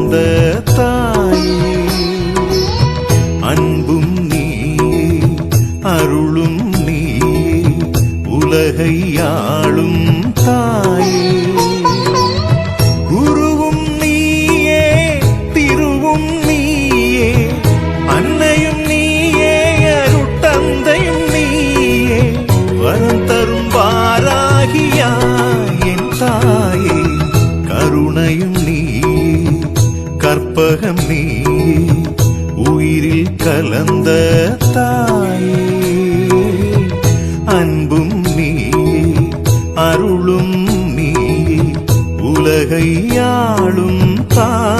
அந்த கலந்த தாயே அன்பும் நீ அருளும் நீ உலகையாளும் ஆளும்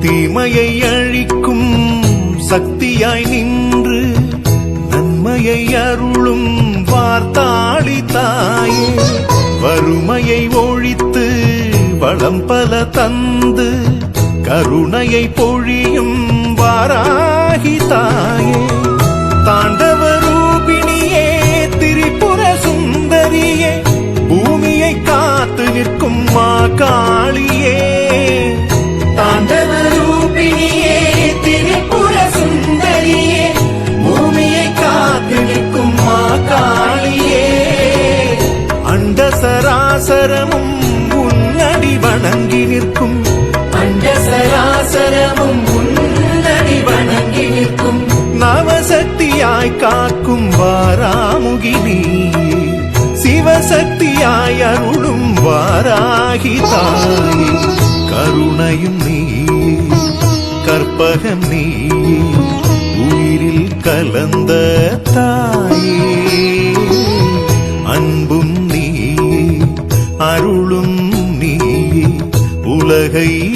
தீமையை அழிக்கும் சக்தியாய் நின்று நன்மையை அருளும் வார்த்தாளி தாயே. வறுமையை ஒழித்து வளம் பல தந்து கருணையை பொழியும் வாராகி தாயே. தாண்ட அண்ட சராசரமும் உன்னடி வணங்கி நிற்கும். அண்ட சராசரமும் உன்னடி வணங்கி நிற்கும். நவசக்தியாய் காக்கும் வாராமுகி நீயே சிவசக்தியாய் அருளும் வாராகி தாயே. கருணையும் நீயே கற்பகம் நீயே உயிரில் கலந்த தாயே. உலகை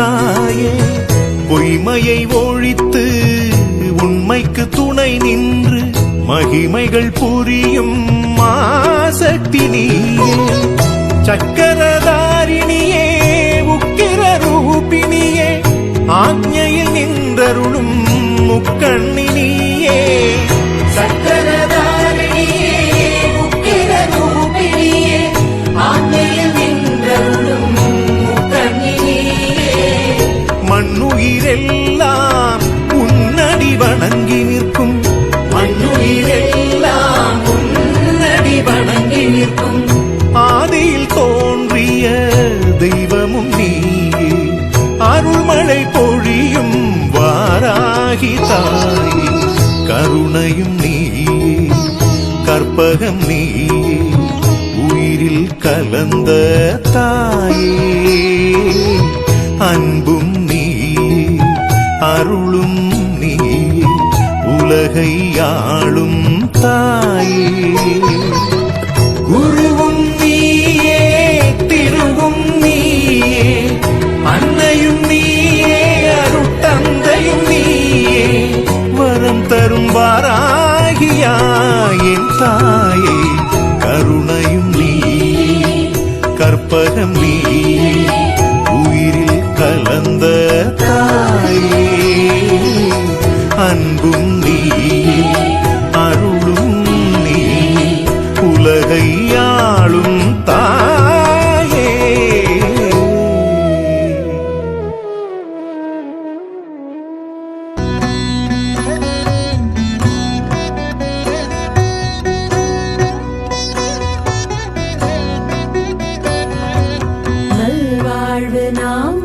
தாயே பொய்மையை ஒழித்து உண்மைக்கு துணை நின்று மகிமைகள் புரியும் மாசக்தி நீயே. சக்கரதாரிணியே உக்கிர ரூபிணியே ஆజ్ఞையில் நின்றருளும் முக்கண்ணினியே. சக்கர நிற்கும் ஆதியில் தோன்றிய தெய்வமும் நீயே. அருள்மழை பொழியும் வாராகி தாயே. கருணையும் நீயே. கற்பகம் நீயே. உயிரில் கலந்த தாயே. அன்பும் நீயே. அருளும் நீயே. உலகை ஆளும் தாயே. கரும்பாராகியா என் தாயே கருணையும் நீ கற்பகம் நீ உயிரில் கலந்த தாயே. அன்பும் வாழ்வு நாம்